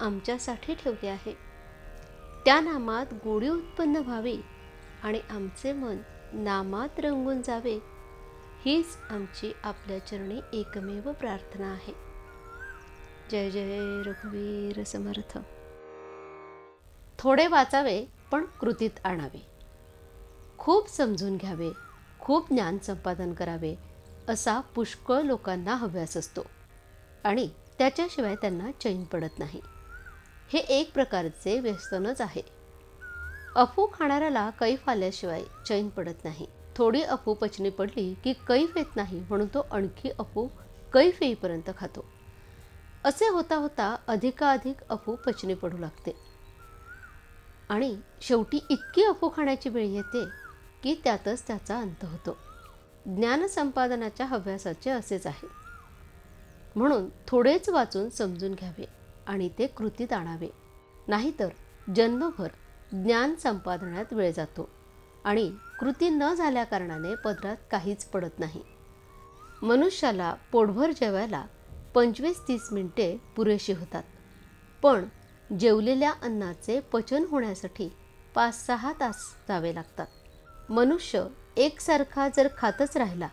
आमच्यासाठी ठेवले आहे. त्या नामात गोडी उत्पन्न व्हावी आणि आमचे मन नामात रंगून जावे हीच आमची आपल्या चरणी एकमेव प्रार्थना आहे. जय जय रघुवीर समर्थ. थोडे वाचावे पण कृतीत आणावे. खूप समजून घ्यावे खूप ज्ञान संपादन करावे असा पुष्कळ लोकांना हव्यास असतो. आणि त्याच्याशिवाय त्यांना चैन पडत नाही. हे एक प्रकारचे व्यसनच आहे. अफू खाणाऱ्याला कैफ आल्याशिवाय चैन पडत नाही. थोडी अफू पचनी पडली की कैफ येत नाही म्हणून तो आणखी अफू कैफ येईपर्यंत खातो. असे होता होता अधिकाधिक अफू पचनी पडू लागते. आणि शेवटी इतकी अफू खाण्याची वेळ येते की त्यातच त्याचा अंत होतो. ज्ञानसंपादनाच्या हव्यासाचे असेच आहे. म्हणून थोडेच वाचून समजून घ्यावे. आणि ते कृतीत आणावे. नाहीतर जन्मभर ज्ञान संपादनात वेळ जातो आणि कृती न झाल्याकारणाने पदरात काहीच पडत नाही. मनुष्याला पोटभर जेवायला पंचवीस तीस मिनिटे पुरेशी होतात. पण जेवलेल्या अन्नाचे पचन होण्यासाठी पाच सहा तास जावे लागतात. मनुष्य एकसारखा जर खातच राहिला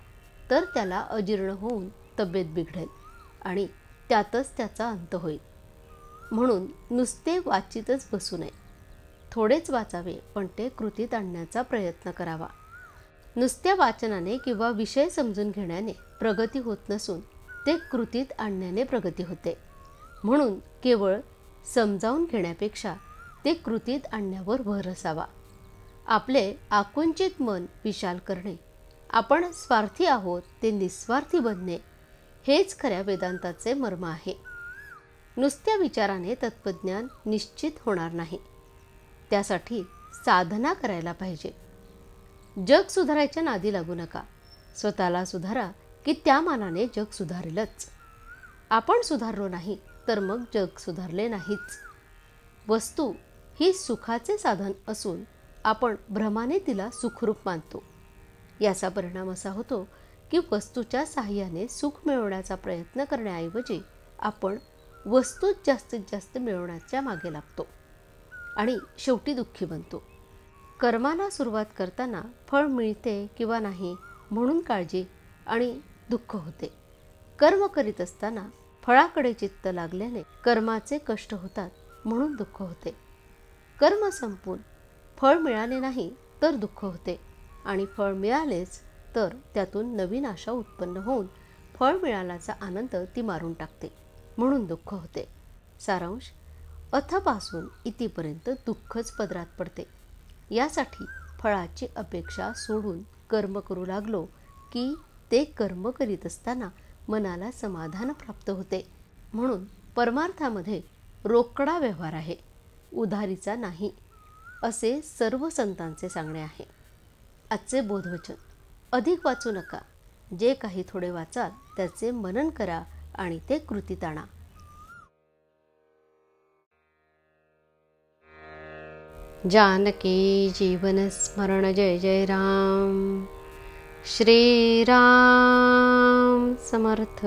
तर त्याला अजीर्ण होऊन तब्येत बिघडेल आणि त्यातच त्याचा अंत होईल. म्हणून नुसते वाचितच बसू नये. थोडेच वाचावे पण ते कृतीत आणण्याचा प्रयत्न करावा. नुसत्या वाचनाने किंवा विषय समजून घेण्याने प्रगती होत नसून ते कृतीत आणण्याने प्रगती होते. म्हणून केवळ समजावून घेण्यापेक्षा ते कृतीत आणण्यावर भर असावा. आपले आकुंचित मन विशाल करणे आपण स्वार्थी आहोत ते निस्वार्थी बनणे हेच खऱ्या वेदांताचे मर्म आहे. नुसत्या विचाराने तत्त्वज्ञान निश्चित होणार नाही. त्यासाठी साधना करायला पाहिजे. जग सुधारायच्या नादी लागू नका. स्वतःला सुधारा की त्या मानाने जग सुधारेलच. आपण सुधारलो नाही तर मग जग सुधारले नाहीच. वस्तू ही सुखाचे साधन असून आपण भ्रमाने तिला सुखरूप मानतो. याचा परिणाम असा होतो की वस्तूच्या साह्याने सुख मिळवण्याचा प्रयत्न करण्याऐवजी आपण वस्तूच जास्तीत जास्त मिळवण्याच्या मागे लागतो आणि शेवटी दुःखी बनतो. कर्माला सुरुवात करताना फळ मिळते किंवा नाही म्हणून काळजी आणि दुःख होते. कर्म करीत असताना फळाकडे चित्त लागल्याने कर्माचे कष्ट होतात म्हणून दुःख होते. कर्म संपून फळ मिळाले नाही तर दुःख होते आणि फळ मिळालेच तर त्यातून नवीन आशा उत्पन्न होऊन फळ मिळाल्याचा आनंद ती मारून टाकते. म्हणून दुःख होते. सारांश अथपासून इतीपर्यंत दुःखच पदरात पडते. यासाठी फळाची अपेक्षा सोडून कर्म करू लागलो की ते कर्म करीत असताना मनाला समाधान प्राप्त होते. म्हणून परमार्थामध्ये रोकडा व्यवहार आहे. उधारीचा नाही असे सर्व संतांचे सांगणे आहे. आजचे बोधवचन अधिक वाचू नका. जे काही थोडे वाचाल त्याचे मनन करा. आणि ते कृतीत आणा. जानकी जीवन स्मरण जय जय राम. श्रीराम समर्थ.